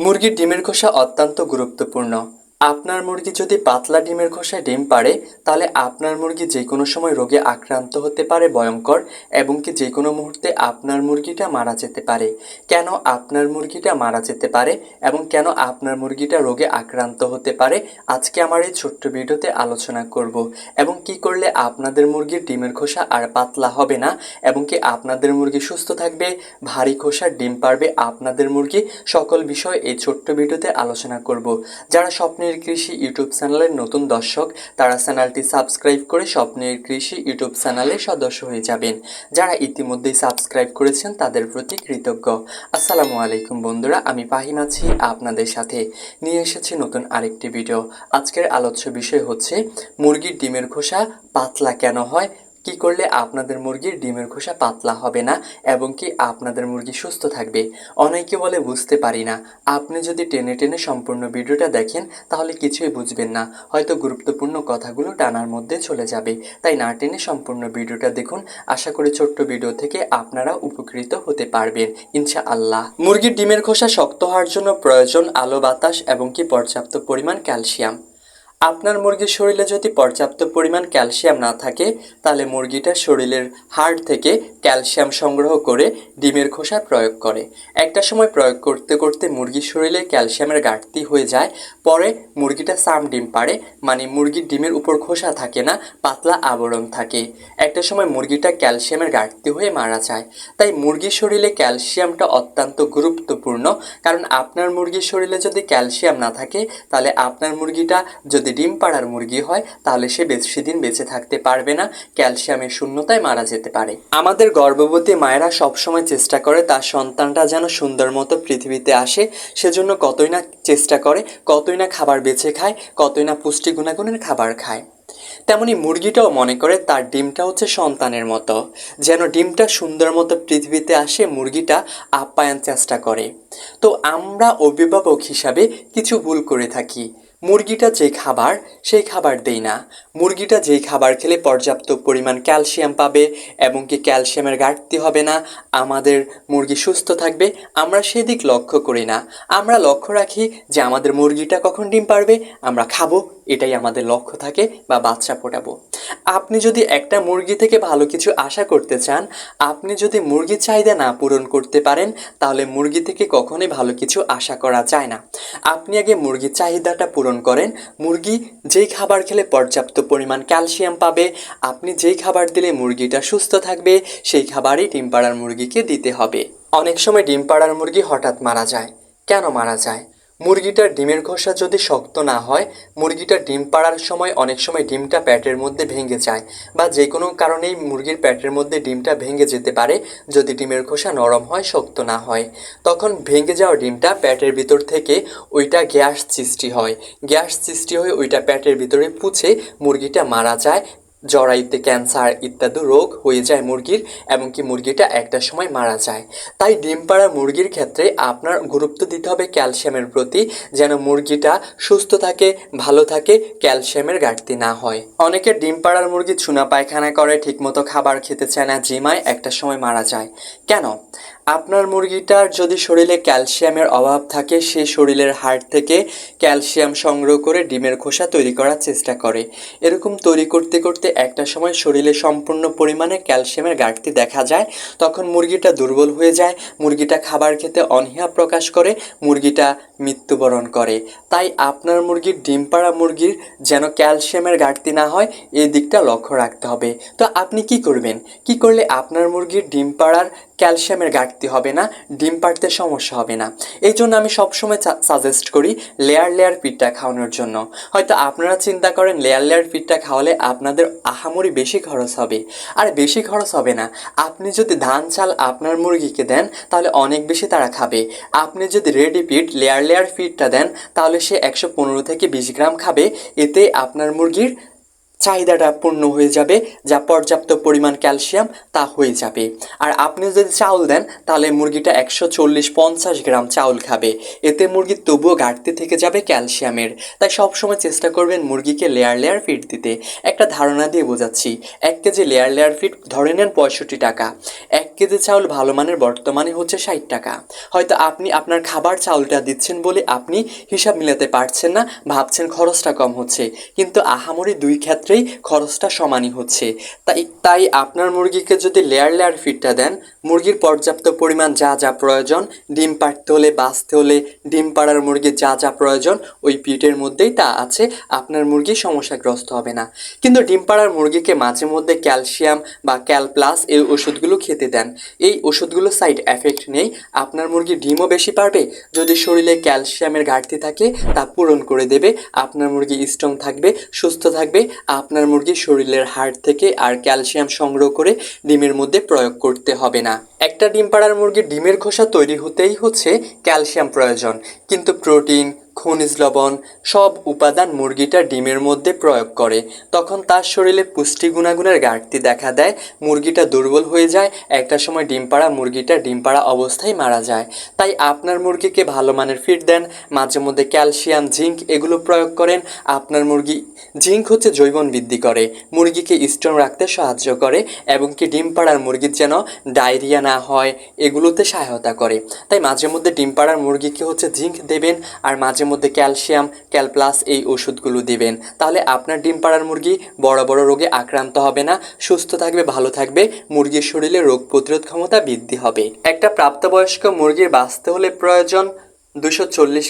মুরগির ডিমের খোসা অত্যন্ত গুরুত্বপূর্ণ। আপনার মুরগি যদি পাতলা ডিমের খোসায় ডিম পাড়ে, তাহলে আপনার মুরগি যে কোনো সময় রোগে আক্রান্ত হতে পারে ভয়ঙ্কর এবং কি যে কোনো মুহূর্তে আপনার মুরগিটা মারা যেতে পারে। কেন আপনার মুরগিটা মারা যেতে পারে এবং কেন আপনার মুরগিটা রোগে আক্রান্ত হতে পারে, আজকে আমার এই ছোট্ট ভিডিওতে আলোচনা করব। এবং কি করলে আপনাদের মুরগির ডিমের খোসা আর পাতলা হবে না এবং কি আপনাদের মুরগি সুস্থ থাকবে, ভারী খোসার ডিম পারবে আপনাদের মুরগি, সকল বিষয় এই ছোট্ট ভিডিওতে আলোচনা করব। যারা স্বপ্নের কৃষি ইউটিউব চ্যানেলের নতুন দর্শক, তারা চ্যানেলটি সাবস্ক্রাইব করে স্বপ্নের কৃষি ইউটিউব চ্যানেলের সদস্য হয়ে যাবেন। যারা ইতিমধ্যেই সাবস্ক্রাইব করেছেন, তাদের প্রতি কৃতজ্ঞ। আসসালামু আলাইকুম বন্ধুরা, আমি পাহিন আছি আপনাদের সাথে। নিয়ে এসেছি নতুন আরেকটি ভিডিও। আজকের আলোচ্য বিষয় হচ্ছে, মুরগির ডিমের খোসা পাতলা কেন হয়? কি করলে আপনাদের মুরগির ডিমের খোসা পাতলা হবে না এবং কি আপনাদের মুরগি সুস্থ থাকবে? অনেকে বলে বুঝতে পারি না। আপনি যদি টেনে টেনে সম্পূর্ণ ভিডিওটা দেখেন, তাহলে কিছুই বুঝবেন না। হয়তো গুরুত্বপূর্ণ কথাগুলো টানার মধ্যে চলে যাবে। তাই না টেনে সম্পূর্ণ ভিডিওটা দেখুন। আশা করি ছোট্ট ভিডিও থেকে আপনারা উপকৃত হতে পারবেন। ইনশা আল্লাহ মুরগির ডিমের খোসা শক্ত হওয়ার জন্য প্রয়োজন আলো বাতাস এবং কি পর্যাপ্ত পরিমাণ ক্যালসিয়াম। আপনার মুরগির শরীরে যদি পর্যাপ্ত পরিমাণ ক্যালসিয়াম না থাকে, তাহলে মুরগিটা শরীরের হাড় থেকে ক্যালসিয়াম সংগ্রহ করে ডিমের খোসা প্রয়োগ করে। একটা সময় প্রয়োগ করতে করতে মুরগির শরীরে ক্যালসিয়ামের ঘাটতি হয়ে যায়, পরে মুরগিটা সাম ডিম পারে মানে মুরগির ডিমের উপর খোসা থাকে না, পাতলা আবরণ থাকে। একটা সময় মুরগিটা ক্যালসিয়ামের ঘাটতি হয়ে মারা যায়। তাই মুরগির শরীরে ক্যালসিয়ামটা অত্যন্ত গুরুত্বপূর্ণ, কারণ আপনার মুরগির শরীরে যদি ক্যালসিয়াম না থাকে, তাহলে আপনার মুরগিটা যদি ডিম পাড়ার মুরগি হয়, তাহলে সে বেশি দিন বেঁচে থাকতে পারবে না, ক্যালসিয়ামের শূন্যতায় মারা যেতে পারে। আমাদের গর্ভবতী মায়েরা সবসময় চেষ্টা করে তার সন্তানটা যেন সুন্দর মতো পৃথিবীতে আসে, সেজন্য কতই না চেষ্টা করে, কতই না খাবার বেছে খায়, কতই না পুষ্টি গুণাগুণের খাবার খায়। তেমনি মুরগিটাও মনে করে তার ডিমটা হচ্ছে সন্তানের মতো। যেন ডিমটা সুন্দর মতো পৃথিবীতে আসে, মুরগিটা আপ্যায়ন চেষ্টা করে। তো আমরা অভিভাবক হিসাবে কিছু ভুল করে থাকি। মুরগিটা যে খাবার, সেই খাবার দেই না। মুরগিটা যেই খাবার খেলে পর্যাপ্ত পরিমাণ ক্যালসিয়াম পাবে এবং কি ক্যালসিয়ামের ঘাটতি হবে না। আমাদের মুরগি সুস্থ থাকবে, আমরা সেদিক লক্ষ্য করি না। আমরা লক্ষ্য রাখি যে আমাদের মুরগিটা কখন ডিম পারবে, আমরা খাব, এটাই আমাদের লক্ষ্য থাকে বা বাচ্চা ফোটাবো আপনি যদি একটা মুরগি থেকে ভালো কিছু আশা করতে চান, আপনি যদি মুরগির চাহিদা না পূরণ করতে পারেন, তাহলে মুরগি থেকে কখনোই ভালো কিছু আশা করা যায় না। আপনি আগে মুরগির চাহিদাটা পূরণ করেন। মুরগি যেই খাবার খেলে পর্যাপ্ত পরিমাণ ক্যালসিয়াম পাবে, আপনি যেই খাবার দিলে মুরগিটা সুস্থ থাকবে, সেই খাবারই ডিম পাড়ার মুরগিকে দিতে হবে। অনেক সময় ডিম পাড়ার মুরগি হঠাৎ মারা যায়। কেন মারা যায়? মুরগিটার ডিমের খোসা যদি শক্ত না হয় মুরগিটা ডিম পাড়ার সময় অনেক সময় ডিমটা প্যাটের মধ্যে ভেঙে যায় বা যে কোনো কারণেই মুরগির প্যাটের মধ্যে ডিমটা ভেঙে যেতে পারে যদি ডিমের খোসা নরম হয়, শক্ত না হয়। তখন ভেঙে যাওয়া ডিমটা প্যাটের ভিতর থেকে ওইটা গ্যাস সৃষ্টি হয়। গ্যাস সৃষ্টি হয়ে ওইটা প্যাটের ভিতরে পুছে মুরগিটা মারা যায় জরাইতে ক্যান্সার ইত্যাদি রোগ হয়ে যায় মুরগির, এমনকি মুরগিটা একটা সময় মারা যায়। তাই ডিম পাড়া মুরগির ক্ষেত্রে আপনার গুরুত্ব দিতে হবে ক্যালসিয়ামের প্রতি, যেন মুরগিটা সুস্থ থাকে, ভালো থাকে, ক্যালসিয়ামের ঘাটতি না হয়। অনেকে ডিম পাড়ার মুরগি চুনা পায়খানা করে, ঠিকমতো খাবার খেতে চায় না জিমায় একটা সময় মারা যায়। কেন? আপনার মুরগিটার যদি শরীরে ক্যালসিয়ামের অভাব থাকে, সে শরীরের হাড় থেকে ক্যালসিয়াম সংগ্রহ করে ডিমের খোসা তৈরি করার চেষ্টা করে। এরকম তৈরি করতে করতে একটা সময় শরীরে সম্পূর্ণ পরিমাণে ক্যালসিয়ামের ঘাটতি দেখা যায়। তখন মুরগিটা দুর্বল হয়ে যায়, মুরগিটা খাবার খেতে অনীহা প্রকাশ করে, মুরগিটা মৃত্যুবরণ করে। তাই আপনার মুরগির ডিম পাড়া মুরগির যেন ক্যালসিয়ামের ঘাটতি না হয়, এই দিকটা লক্ষ্য রাখতে হবে। তো আপনি কি করবেন? কি করলে আপনার মুরগির ডিম পাড়ার ক্যালসিয়ামের ঘাটতি হবে না, ডিম পাড়তে সমস্যা হবে না? এই জন্য আমি সবসময় সাজেস্ট করি লেয়ার লেয়ার পিঠটা খাওয়ানোর জন্য। হয়তো আপনারা চিন্তা করেন লেয়ার লেয়ার পিঠটা খাওয়ালে আপনাদের আহামরি বেশি খরচ হবে। আর বেশি খরচ হবে না। আপনি যদি ধান চাল আপনার মুরগিকে দেন, তাহলে অনেক বেশি তারা খাবে। আপনি যদি রেডি পিট লেয়ার লেয়ার ফিডটা দেন, তাহলে সে একশো পনেরো থেকে বিশ গ্রাম খাবে এতে আপনার মুরগির চাহিদাটা পূর্ণ হয়ে যাবে, যা পর্যাপ্ত পরিমাণ ক্যালসিয়াম তা হয়ে যাবে। আর আপনি যদি চাউল দেন, তাহলে মুরগিটা একশো চল্লিশ পঞ্চাশ গ্রাম চাউল খাবে। এতে মুরগির তবুও ঘাটতি থেকে যাবে ক্যালসিয়ামের। তাই সবসময় চেষ্টা করবেন মুরগিকে লেয়ার লেয়ার ফিড দিতে। একটা ধারণা দিয়ে বোঝাচ্ছি, এক কেজি লেয়ার লেয়ার ফিড ধরে নেন পঁয়ষট্টি টাকা। এক কেজি চাউল ভালো মানের বর্তমানে হচ্ছে ষাট টাকা। হয়তো আপনি আপনার খাবার চাউলটা দিচ্ছেন বলে আপনি হিসাব মিলাতে পারছেন না, ভাবছেন খরচটা কম হচ্ছে। কিন্তু আহামরি দুই ক্ষেত্রেই খরচটা সমানই হচ্ছে। তাই তাই আপনার মুরগিকে যদি লেয়ার লেয়ার ফিডটা দেন, মুরগির পর্যাপ্ত পরিমাণ যা যা প্রয়োজন, ডিম পাড়তে হলে বাঁচতে হলে ডিম পাড়ার মুরগির যা যা প্রয়োজন, ওই পিটের মধ্যেই তা আছে, আপনার মুরগি সমস্যাগ্রস্ত হবে না। কিন্তু ডিম পাড়ার মুরগিকে মাঝে মধ্যে ক্যালসিয়াম বা ক্যাল প্লাস এই ওষুধগুলো খেতে দেন। এই ওষুধগুলো সাইড এফেক্ট নেই, আপনার মুরগি ডিমও বেশি পারবে যদি শরীরে ক্যালসিয়ামের ঘাটতি থাকে, তা পূরণ করে দেবে, আপনার মুরগি স্ট্রং থাকবে, সুস্থ থাকবে আপনার মুরগি শরীরের হাড় থেকে আর ক্যালসিয়াম সংগ্রহ করে ডিমের মধ্যে প্রয়োগ করতে হবে না। একটা ডিম পাড়ার মুরগির ডিমের খোসা তৈরি হতেই হচ্ছে ক্যালসিয়াম প্রয়োজন। কিন্তু প্রোটিন, খনিজ লবণ সব উপাদান মুরগিটা ডিমের মধ্যে প্রয়োগ করে। তখন তার শরীরে পুষ্টি গুণাগুণের ঘাটতি দেখা দেয়, মুরগিটা দুর্বল হয়ে যায়, একটা সময় ডিম পাড়া মুরগিটা ডিম পাড়া অবস্থায় মারা যায়। তাই আপনার মুরগিকে ভালো মানের ফিড দেন মাঝে মধ্যে ক্যালসিয়াম, জিঙ্ক এগুলো প্রয়োগ করেন। আপনার মুরগি জিঙ্ক হচ্ছে জৈবন বৃদ্ধি করে, মুরগিকে স্ট্রং রাখতে সাহায্য করে এবং কি ডিম পাড়ার মুরগির যেন ডায়রিয়া না হয়, এগুলোতে সহায়তা করে। তাই মাঝে মধ্যে ডিম পাড়ার মুরগিকে হচ্ছে জিঙ্ক দেবেন আর মাঝে মধ্যে ক্যালসিয়াম, ক্যালপ্লাস এই ওষুধগুলো দিবেন। তাহলে আপনার ডিম পাড়ার মুরগি বড় বড় রোগে আক্রান্ত হবে না, সুস্থ থাকবে, ভালো থাকবে, মুরগির শরীরে রোগ প্রতিরোধ ক্ষমতা বৃদ্ধি হবে। একটা প্রাপ্তবয়স্ক মুরগির বাঁচতে হলে প্রয়োজন দুশো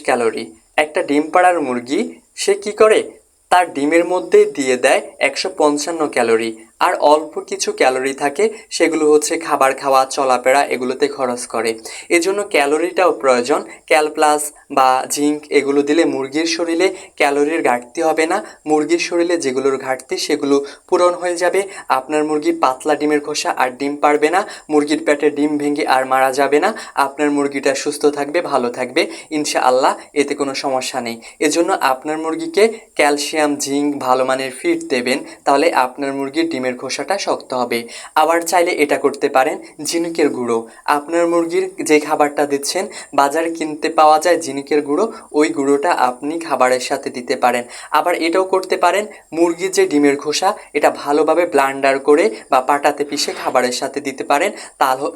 ক্যালোরি। একটা ডিম পাড়ার মুরগি সে কি করে? তার ডিমের মধ্যে দিয়ে দেয় একশো পঞ্চান্ন ক্যালোরি। আর অল্প কিছু ক্যালোরি থাকে, সেগুলো হচ্ছে খাবার খাওয়া, চলাফেরা, এগুলোতে খরচ করে। এজন্য ক্যালোরিটাও প্রয়োজন। ক্যালপ্লাস বা জিঙ্ক এগুলো দিলে মুরগির শরীরে ক্যালোরির ঘাটতি হবে না। মুরগির শরীরে যেগুলোর ঘাটতি, সেগুলো পূরণ হয়ে যাবে। আপনার মুরগি পাতলা ডিমের খোসা আর ডিম পারবে না। মুরগির পেটে ডিম ভেঙে আর মারা যাবে না। আপনার মুরগিটা সুস্থ থাকবে, ভালো থাকবে। ইনশাআল্লাহ, এতে কোনো সমস্যা নেই। এজন্য আপনার মুরগিকে ক্যালসিয়াম, জিঙ্ক ভালো মানের ফিড দেবেন। তাহলে আপনার মুরগির ডিমের খোসাটা শক্ত হবে। আবার চাইলে এটা করতে পারেন ঝিনুকের গুঁড়ো। আপনার মুরগির যে খাবারটা দিচ্ছেন, বাজারে কিনতে পাওয়া যায় ঝিনুকের গুঁড়ো, ওই গুঁড়োটা আপনি খাবারের সাথে দিতে পারেন। আবার এটাও করতে পারেন মুরগির যে ডিমের খোসা, এটা ভালোভাবে ব্লান্ডার করে বা পাটাতে পিষে খাবারের সাথে দিতে পারেন।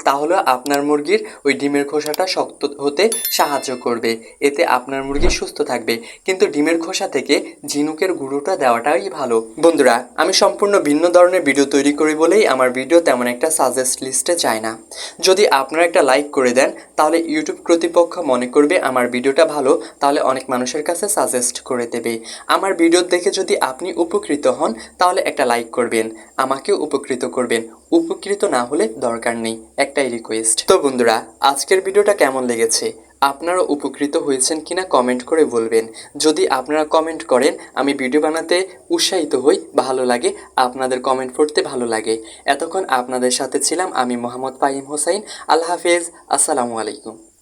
তাহলে আপনার মুরগির ওই ডিমের খোসাটা শক্ত হতে সাহায্য করবে। এতে আপনার মুরগি সুস্থ থাকবে। কিন্তু ডিমের খোসা থেকে ঝিনুকের গুঁড়োটা দেওয়াটাই ভালো। বন্ধুরা, আমি সম্পূর্ণ ভিন্ন ধরনের ভিডিও তৈরি করি বলেই আমার ভিডিও তেমন একটা সাজেস্ট লিস্টে যায় না। যদি আপনারা একটা লাইক করে দেন, তাহলে ইউটিউব কর্তৃপক্ষ মনে করবে আমার ভিডিওটা ভালো, তাহলে অনেক মানুষের কাছে সাজেস্ট করে দেবে। আমার ভিডিও দেখে যদি আপনি উপকৃত হন, তাহলে একটা লাইক করবেন। আমাকেও উপকৃত করবেন। উপকৃত না হলে দরকার নেই। একটাই রিকোয়েস্ট তো বন্ধুরা, আজকের ভিডিওটা কেমন লেগেছে? আপনারা উপকৃত হয়েছেন কিনা কমেন্ট করে বলবেন। যদি আপনারা কমেন্ট করেন, আমি ভিডিও বানাতে উৎসাহিত হই, ভালো লাগে, আপনাদের কমেন্ট পড়তে ভালো লাগে। এতক্ষণ আপনাদের সাথে ছিলাম আমি মোহাম্মদ পাইম হোসাইন। আল্লাহ হাফেজ, আসসালামু আলাইকুম।